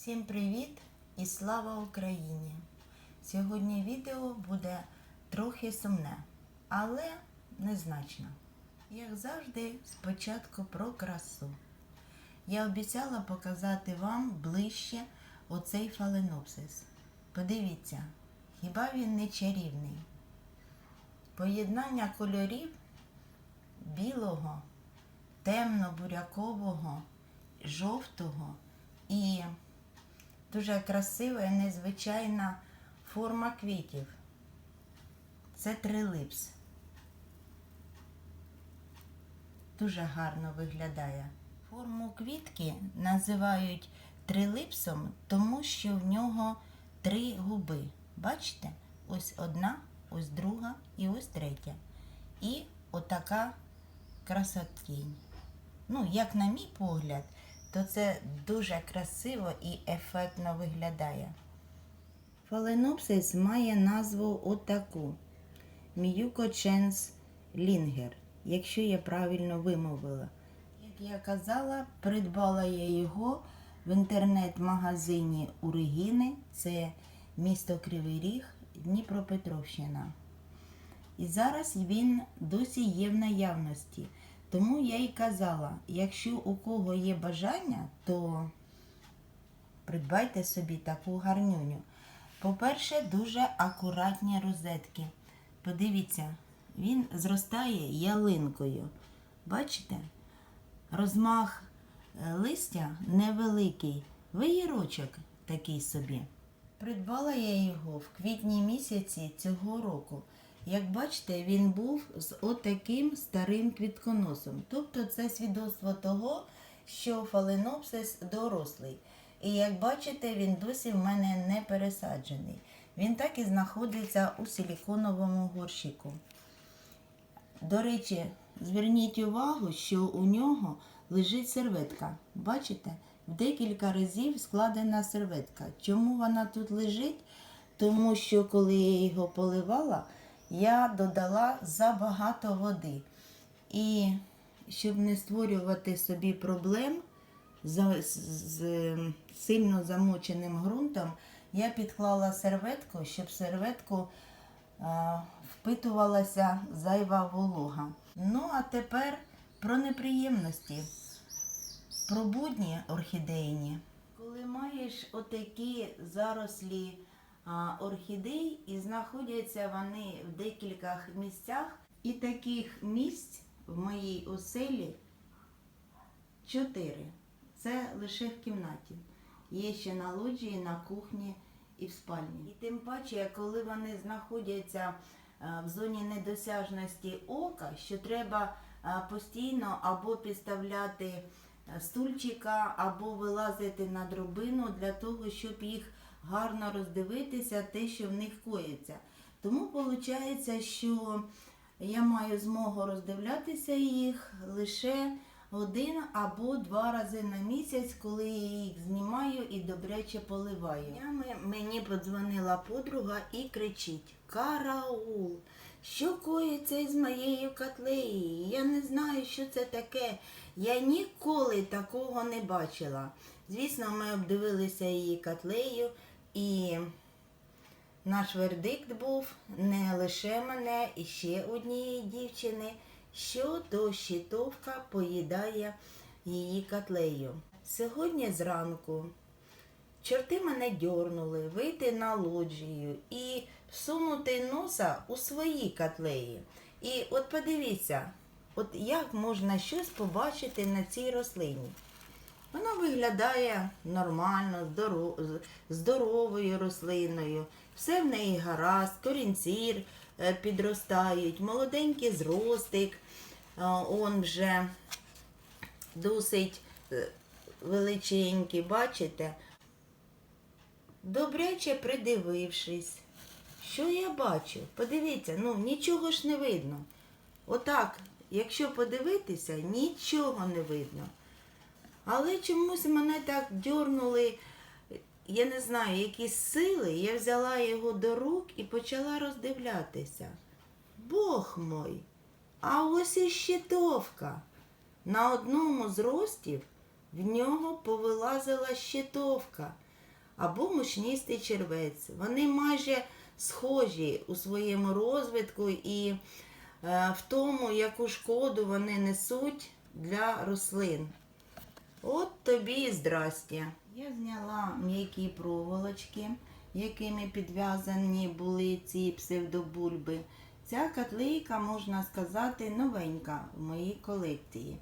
Всім привіт і слава Україні! Сьогодні відео буде трохи сумне, але незначно. Як завжди, спочатку про красу. Я обіцяла показати вам ближче оцей фаленопсис. Подивіться, хіба він не чарівний? Поєднання кольорів білого, темно-бурякового, жовтого і дуже красива і незвичайна форма квітів. Це трилипс. Дуже гарно виглядає. Форму квітки називають трилипсом, тому що в нього три губи. Бачите? Ось одна, ось друга і ось третя. І отака красотінь. Ну, як на мій погляд, то це дуже красиво і ефектно виглядає. Фаленопсис має назву отаку Міюкоченс лінгер, якщо я правильно вимовила. Як я казала, придбала я його в інтернет-магазині Уригіни, це місто Кривий Ріг, Дніпропетровщина. І зараз він досі є в наявності. Тому я й казала, якщо у кого є бажання, то придбайте собі таку гарнюню. По-перше, дуже акуратні розетки. Подивіться, він зростає ялинкою. Бачите? Розмах е, листя невеликий, виїрочок такий собі. Придбала я його в квітні місяці цього року. Як бачите, він був з отаким старим квітконосом. Тобто це свідоцтво того, що фаленопсис дорослий. І як бачите, він досі в мене не пересаджений. Він так і знаходиться у силіконовому горщику. До речі, зверніть увагу, що у нього лежить серветка. Бачите? В декілька разів складена серветка. Чому вона тут лежить? Тому що коли я його поливала, я додала забагато води. І щоб не створювати собі проблем з, з, з сильно замоченим ґрунтом, я підклала серветку, щоб серветку а, впитувалася зайва волога. Ну, а тепер про неприємності, про будні орхідейні. Коли маєш отакі зарослі орхідей і знаходяться вони в декількох місцях, і таких місць в моїй оселі чотири. Це лише в кімнаті. Є ще на лоджії, на кухні і в спальні. І тим паче, коли вони знаходяться е, в зоні недосяжності ока, що треба е, постійно або підставляти е, стульчика, або вилазити на дробину для того, щоб їх гарно роздивитися, те, що в них коїться. Тому виходить, що я маю змогу роздивлятися їх лише один або два рази на місяць, коли я їх знімаю і добряче поливаю. Мені подзвонила подруга і кричить: Караул! Що коїться із моєю котлеєю? Я не знаю, що це таке. Я ніколи такого не бачила. Звісно, ми обдивилися її котлею і наш вердикт був не лише мене і ще однієї дівчини, що дощитовка поїдає її котлею. Сьогодні зранку чорти мене дьорнули вийти на лоджію і всунути носа у свої котлеї. І от подивіться, от як можна щось побачити на цій рослині. Вона виглядає нормально, здоро- здоровою рослиною. Все в неї гаразд, корінці е, підростають, молоденький зростик, е, он вже досить е, величенький, бачите? Добряче придивившись, що я бачу? Подивіться, ну нічого ж не видно. Отак, якщо подивитися, нічого не видно. Але чомусь мене так дьорнули, я не знаю, якісь сили. Я взяла його до рук і почала роздивлятися. Бог мой, а ось і щитовка. На одному з ростів в нього повилазила щитовка. або мучністий червець. Вони майже схожі у своєму розвитку і е, в тому, яку шкоду вони несуть для рослин. От тобі і здрастя. Я зняла м'які проволочки, якими підв'язані були ці псевдобульби. Ця котлейка, можна сказати, новенька в моїй колекції.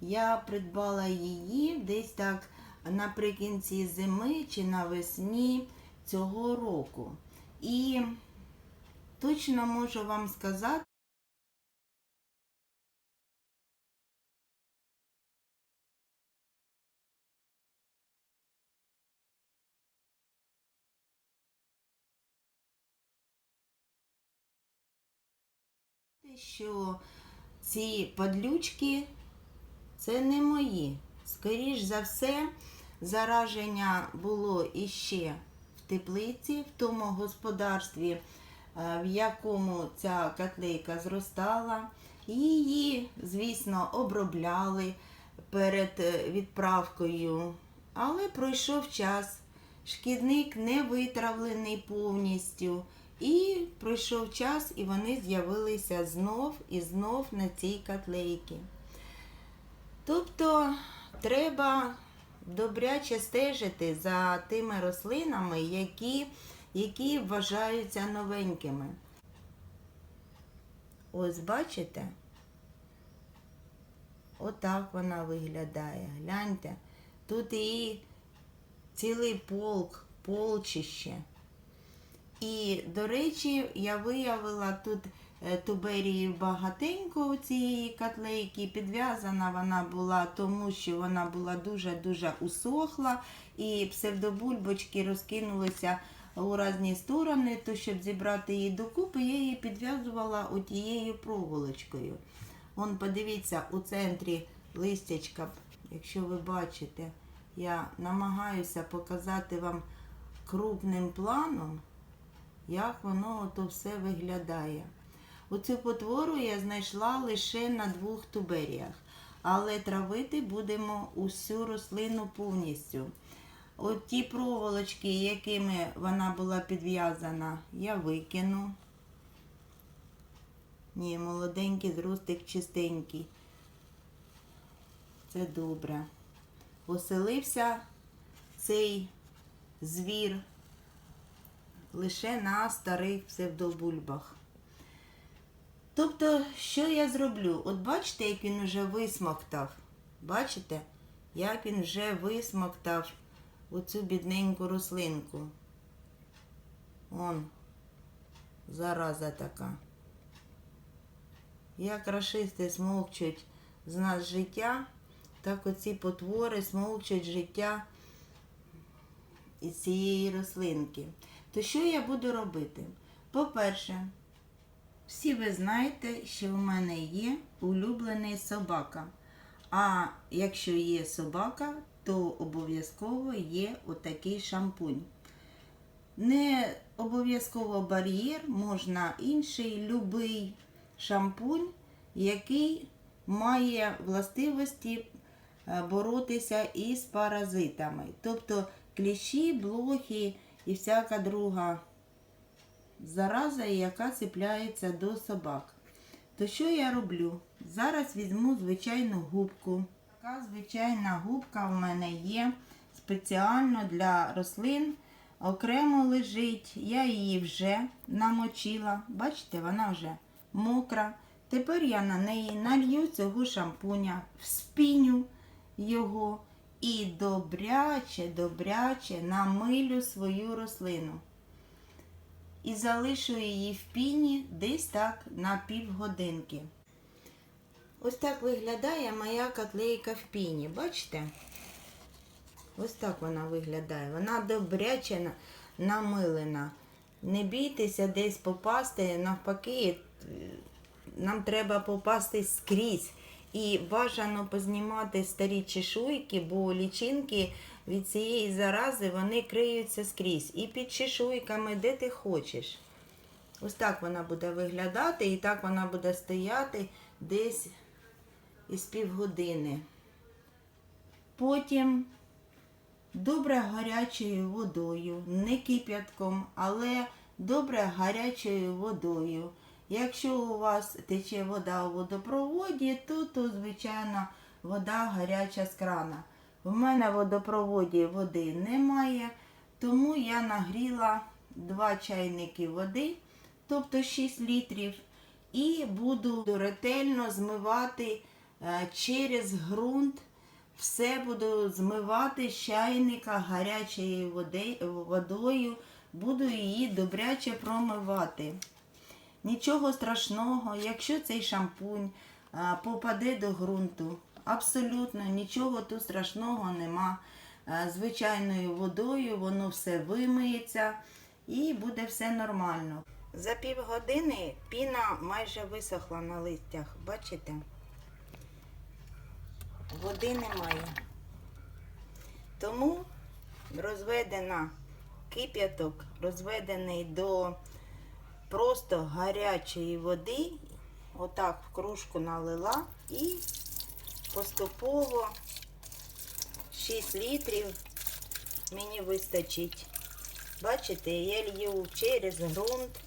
Я придбала її десь так наприкінці зими чи навесні цього року. І точно можу вам сказати, що ці падлючки це не мої. Скоріш за все, зараження було іще в теплиці, в тому господарстві, е, в якому ця котлейка зростала. Її, звісно, обробляли перед е, відправкою, але пройшов час. Шкідник не витравлений повністю. І пройшов час, і вони з'явилися знов і знов на цій котлейці. Тобто треба добряче стежити за тими рослинами, які, які вважаються новенькими. Ось бачите? Отак вона виглядає. Гляньте, тут і цілий полк, полчище. І, до речі, я виявила тут е, туберії багатенько у цієї котлейки. Підв'язана вона була тому, що вона була дуже-дуже усохла, і псевдобульбочки розкинулися у різні сторони, то щоб зібрати її докупи, я її підв'язувала отією проволочкою. Вон, подивіться, у центрі листячка, якщо ви бачите, я намагаюся показати вам крупним планом як воно ото все виглядає. Оцю потвору я знайшла лише на двох туберіях, але травити будемо усю рослину повністю. От ті проволочки, якими вона була підв'язана, я викину. Ні, молоденький зростик чистенький. Це добре. Оселився цей звір лише на старих псевдобульбах. Тобто, що я зроблю? От бачите, як він вже висмоктав. Бачите, як він вже висмоктав оцю бідненьку рослинку. Он, зараза така. Як рашисти смовчуть з нас життя, так оці потвори смовчуть життя із цієї рослинки. То що я буду робити? По-перше, всі ви знаєте, що в мене є улюблений собака. А якщо є собака, то обов'язково є отакий шампунь. Не обов'язково бар'єр, можна інший любий шампунь, який має властивості е, боротися із паразитами. Тобто кліщі, блохи і всяка друга зараза, яка цепляється до собак. То що я роблю? Зараз візьму звичайну губку. Така звичайна губка в мене є спеціально для рослин. Окремо лежить. Я її вже намочила. Бачите, вона вже мокра. Тепер я на неї налью цього шампуня, вспіню його і добряче, добряче намилю свою рослину. І залишу її в піні десь так на півгодинки. Ось так виглядає моя котлейка в піні. Бачите? Ось так вона виглядає. Вона добряче намилена. Не бійтеся десь попасти, навпаки, нам треба попасти скрізь. І бажано познімати старі чешуйки, бо лічинки від цієї зарази вони криються скрізь. І під чешуйками, де ти хочеш. Ось так вона буде виглядати, і так вона буде стояти десь із півгодини. Потім добре гарячою водою, не кип'ятком, але добре гарячою водою. Якщо у вас тече вода у водопроводі, то, то звичайно вода гаряча з крана. В мене в водопроводі води немає, тому я нагріла 2 чайники води, тобто 6 літрів, і буду ретельно змивати е, через ґрунт. Все буду змивати з чайника гарячою водою, буду її добряче промивати. Нічого страшного, якщо цей шампунь попаде до ґрунту, абсолютно нічого тут страшного нема. Звичайною водою воно все вимиється і буде все нормально. За півгодини піна майже висохла на листях, бачите? Води немає. Тому розведена кип'яток, розведений до просто гарячої води, отак в кружку налила і поступово 6 літрів мені вистачить. Бачите, я лью через ґрунт,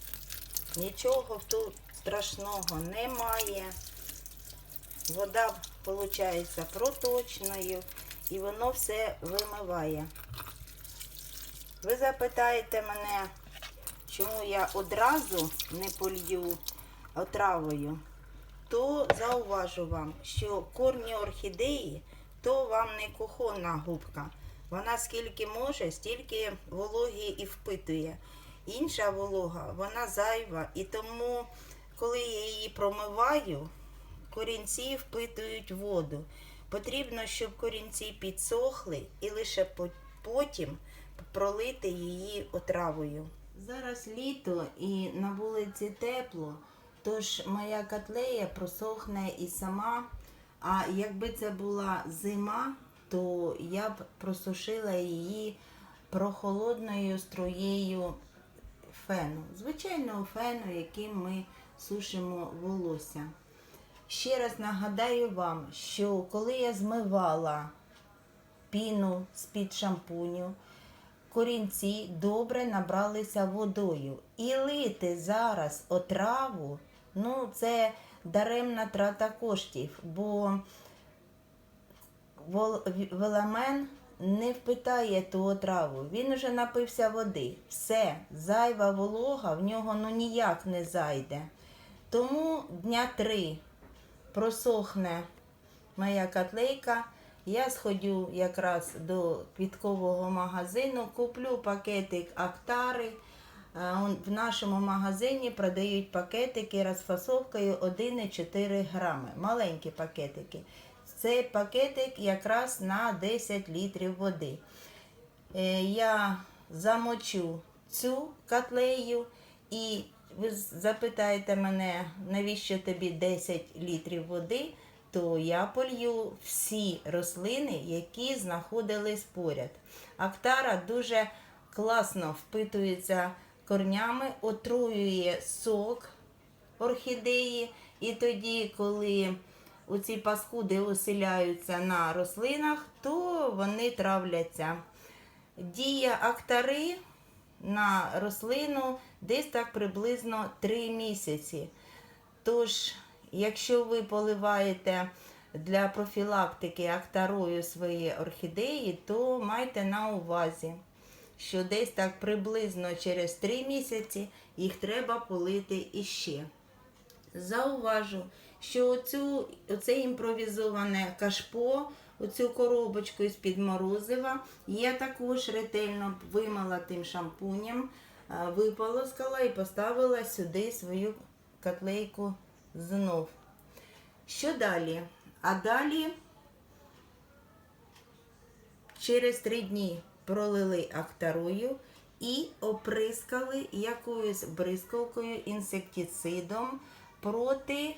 нічого тут страшного немає. Вода виходить проточною і воно все вимиває. Ви запитаєте мене, чому я одразу не полью отравою, то зауважу вам, що корні орхідеї то вам не кухонна губка. Вона скільки може, стільки вологі і впитує. Інша волога, вона зайва, і тому, коли я її промиваю, корінці впитують воду. Потрібно, щоб корінці підсохли і лише потім пролити її отравою. Зараз літо і на вулиці тепло, тож моя котлея просохне і сама. А якби це була зима, то я б просушила її прохолодною струєю фену. Звичайного фену, яким ми сушимо волосся. Ще раз нагадаю вам, що коли я змивала піну з-під шампуню, корінці добре набралися водою. І лити зараз отраву, ну це даремна трата коштів, бо веламен не впитає ту отраву. Він уже напився води. Все, зайва волога в нього ну ніяк не зайде. Тому дня три просохне моя котлейка. Я сходю якраз до квіткового магазину, куплю пакетик Актари. Е, В нашому магазині продають пакетики розфасовкою 1,4 грами. Маленькі пакетики. Цей пакетик якраз на 10 літрів води. Е, Я замочу цю котлею і ви запитаєте мене, навіщо тобі 10 літрів води, то я полью всі рослини, які знаходились поряд. Актара дуже класно впитується корнями, отруює сок орхідеї, і тоді, коли оці паскуди оселяються на рослинах, то вони травляться. Дія актари на рослину десь так приблизно 3 місяці. Тож, якщо ви поливаєте для профілактики актарою свої орхідеї, то майте на увазі, що десь так приблизно через 3 місяці їх треба полити іще. Зауважу, що оцю, оце імпровізоване кашпо, оцю коробочку з-під морозива, я також ретельно вимила тим шампунем, виполоскала і поставила сюди свою котлейку знов. Що далі? А далі через три дні пролили актарою і оприскали якоюсь бризкалкою інсектицидом проти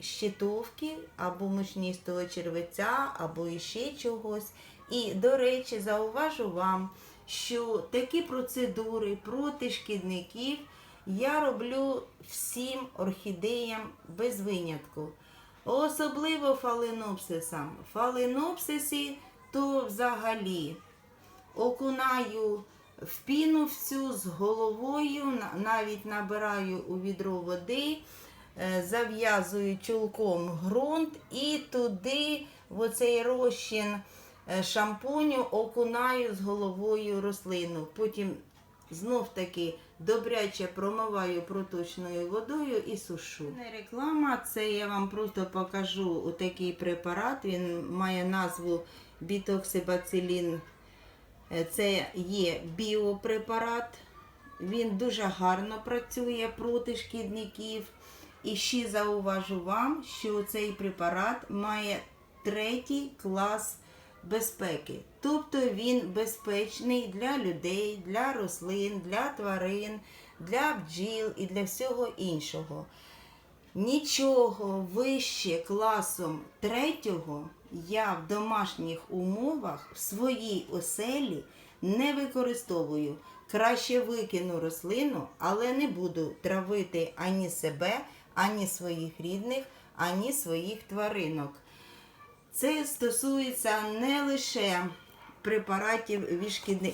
щитовки або мучністого червеця, або іще чогось. І, до речі, зауважу вам, що такі процедури проти шкідників я роблю всім орхідеям без винятку. Особливо фаленопсисам. Фаленопсиси то взагалі окунаю в піну всю з головою, навіть набираю у відро води, е, зав'язую чулком ґрунт і туди в оцей розчин е, шампуню окунаю з головою рослину. Потім знов таки добряче промиваю проточною водою і сушу. Не реклама, це я вам просто покажу такий препарат. Він має назву бітоксибацилін. Е, Це є біопрепарат. Він дуже гарно працює проти шкідників. І ще зауважу вам, що цей препарат має третій клас безпеки. Тобто він безпечний для людей, для рослин, для тварин, для бджіл і для всього іншого. Нічого вище класом третього я в домашніх умовах в своїй оселі не використовую. Краще викину рослину, але не буду травити ані себе, ані своїх рідних, ані своїх тваринок. Це стосується не лише препаратів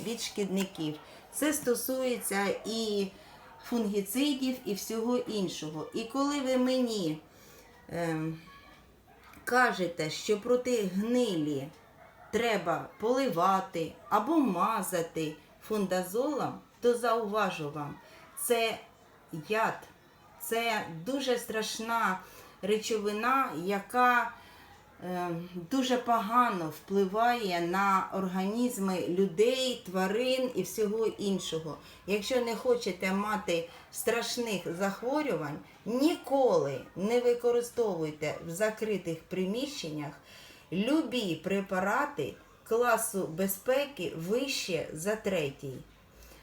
від шкідників, це стосується і фунгіцидів, і всього іншого. І коли ви мені ем, кажете, що проти гнилі треба поливати або мазати фундазолом, то зауважу вам, це яд, це дуже страшна речовина, яка е, дуже погано впливає на організми людей, тварин і всього іншого. Якщо не хочете мати страшних захворювань, ніколи не використовуйте в закритих приміщеннях любі препарати класу безпеки вище за третій.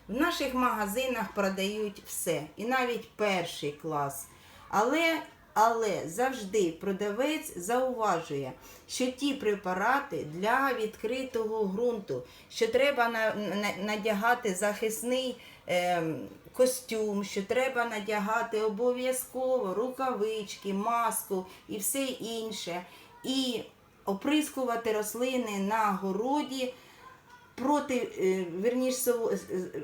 В наших магазинах продають все, і навіть перший клас. Але, але завжди продавець зауважує, що ті препарати для відкритого ґрунту, що треба на, на- надягати захисний ем, костюм, що треба надягати обов'язково рукавички, маску і все інше. І оприскувати рослини на городі проти, е, вірніш, е,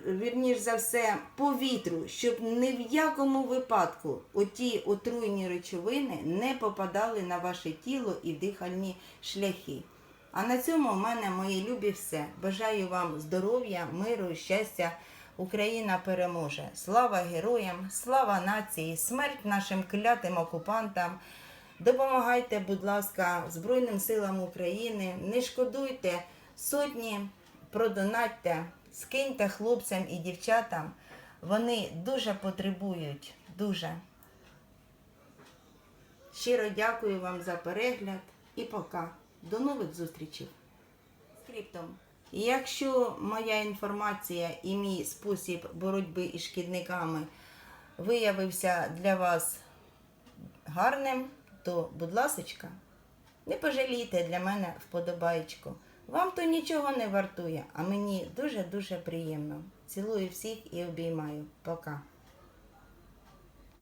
вірніш за все, повітру, щоб ні в якому випадку оті отруйні речовини не попадали на ваше тіло і дихальні шляхи. А на цьому в мене, мої любі, все. Бажаю вам здоров'я, миру, щастя. Україна переможе. Слава героям, слава нації, смерть нашим клятим окупантам. Допомагайте, будь ласка, Збройним силам України. Не шкодуйте сотні, продонатьте, скиньте хлопцям і дівчатам. Вони дуже потребують, дуже. Щиро дякую вам за перегляд і пока. До нових зустрічей. Скриптом. Якщо моя інформація і мій спосіб боротьби із шкідниками виявився для вас гарним, то, будь ласочка, не пожалійте для мене вподобаєчку. Вам то нічого не вартує, а мені дуже-дуже приємно. Цілую всіх і обіймаю. Пока.